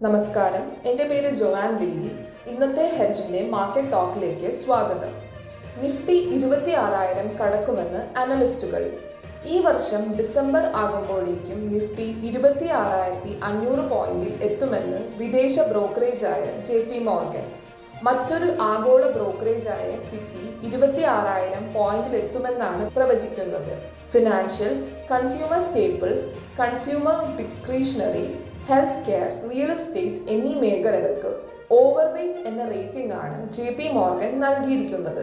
നമസ്കാരം. എന്റെ പേര് ജോവാൻ ലില്ലി. ഇന്നത്തെ ഹെഡ്ജിന്റെ മാർക്കറ്റ് ടോക്കിലേക്ക് സ്വാഗതം. നിഫ്റ്റി ഇരുപത്തി ആറായിരം കടക്കുമെന്ന് അനലിസ്റ്റുകൾ. ഈ വർഷം ഡിസംബർ ആകുമ്പോഴേക്കും നിഫ്റ്റി ഇരുപത്തി ആറായിരത്തി അഞ്ഞൂറ് പോയിന്റിൽ എത്തുമെന്ന് വിദേശ ബ്രോക്കറേജായ ജെ പി മോർഗൻ. മറ്റൊരു ആഗോള ബ്രോക്കറേജായ സിറ്റി ഇരുപത്തി ആറായിരം പോയിന്റിൽ എത്തുമെന്നാണ് പ്രവചിക്കുന്നത്. Financials consumer staples consumer discretionary health care real estate എന്നീ മേഖലകൾക്ക് ഓവർവെയ്റ്റ് എന്ന റേറ്റിംഗ് ആണ് ജെ പി മോർഗൻ നൽകിയിരിക്കുന്നത്.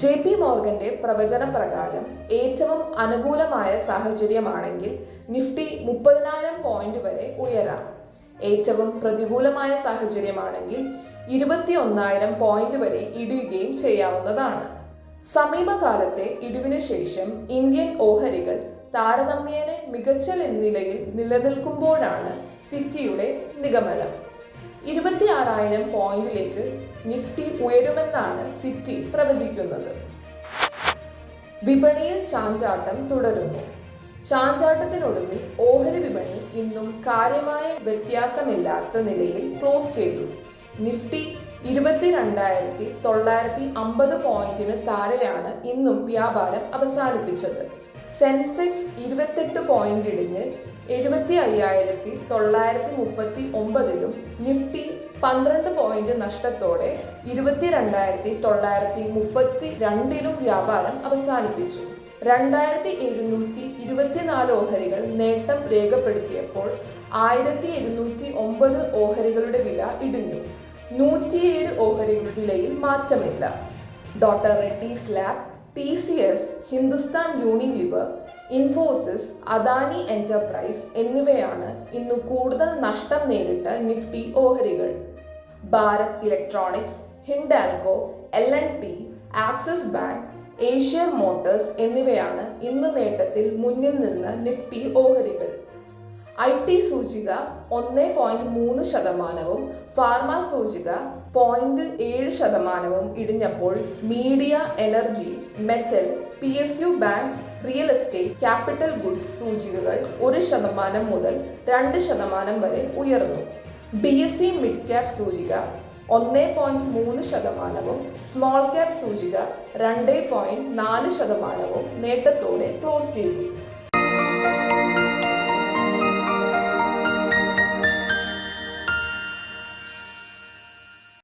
ജെ പി മോർഗന്റെ പ്രവചന പ്രകാരം ഏറ്റവും അനുകൂലമായ സാഹചര്യമാണെങ്കിൽ നിഫ്റ്റി മുപ്പതിനായിരം പോയിന്റ് വരെ ഉയരാം. ഏറ്റവും പ്രതികൂലമായ സാഹചര്യമാണെങ്കിൽ ഇരുപത്തി ഒന്നായിരം പോയിന്റ് വരെ ഇടിയുകയും ചെയ്യാവുന്നതാണ്. സമീപകാലത്തെ ഇടിവിനു ശേഷം ഇന്ത്യൻ ഓഹരികൾ താരതമ്യേന മികച്ച നിലയിൽ നിലനിൽക്കുമ്പോഴാണ് സിറ്റിയുടെ നിഗമനം. ഇരുപത്തി ആറായിരം പോയിന്റിലേക്ക് നിഫ്റ്റി ഉയരുമെന്നാണ് സിറ്റി പ്രവചിക്കുന്നത്. വിപണിയിൽ ചാഞ്ചാട്ടം തുടരുന്നു. ചാഞ്ചാട്ടത്തിനൊടുവിൽ ഓഹരി വിപണി ഇന്നും കാര്യമായ വ്യത്യാസമില്ലാത്ത നിലയിൽ ക്ലോസ് ചെയ്തു. നിഫ്റ്റി ഇരുപത്തിരണ്ടായിരത്തി തൊള്ളായിരത്തി അമ്പത് പോയിന്റിന് താഴെയാണ് ഇന്നും വ്യാപാരം അവസാനിപ്പിച്ചത്. സെൻസെക്സ് ഇരുപത്തെട്ട് പോയിന്റ് ഇടിഞ്ഞ് എഴുപത്തി അയ്യായിരത്തി തൊള്ളായിരത്തി മുപ്പത്തി ഒമ്പതിലും നിഫ്റ്റി പന്ത്രണ്ട് പോയിന്റ് നഷ്ടത്തോടെ ഇരുപത്തിരണ്ടായിരത്തി തൊള്ളായിരത്തി മുപ്പത്തി രണ്ടിലും വ്യാപാരം അവസാനിപ്പിച്ചു. രണ്ടായിരത്തി എഴുന്നൂറ്റി ഇരുപത്തിനാല് ഓഹരികൾ നേട്ടം രേഖപ്പെടുത്തിയപ്പോൾ ആയിരത്തി എഴുന്നൂറ്റി ഒമ്പത് ഓഹരികളുടെ വില ഇടിഞ്ഞു. നൂറ്റിയേഴ് ഓഹരികളുടെ വിലയിൽ മാറ്റമില്ല. Doctor Reddy lab T C S Hindustan Unilever Infosys Adani enterprise എന്നിവയാണ് ഇന്നു കൂടുതൽ നഷ്ടം നേരിട്ട നിഫ്റ്റി ഓഹരികൾ. Bharat electronics Hindalco L N T Axis bank Asian motors എന്നിവയാണ് ഇന്ന് നേട്ടത്തിൽ മുന്നിൽ നിന്ന് നിഫ്റ്റി ഓഹരികൾ. ഐ ടി സൂചിക ഒന്ന് പോയിന്റ് മൂന്ന് ശതമാനവും ഫാർമ സൂചിക പോയിന്റ് ഏഴ് ശതമാനവും ഇടിഞ്ഞപ്പോൾ media energy metal P S U bank real estate capital goods സൂചികകൾ ഒരു ശതമാനം മുതൽ രണ്ട് ശതമാനം വരെ ഉയർന്നു. B S C mid cap സൂചിക ഒന്ന് പോയിന്റ് മൂന്ന് ശതമാനവും സ്മോൾ ക്യാപ് സൂചിക രണ്ട് പോയിന്റ് നാല് ശതമാനവും നേട്ടത്തോടെ ക്ലോസ് ചെയ്തു.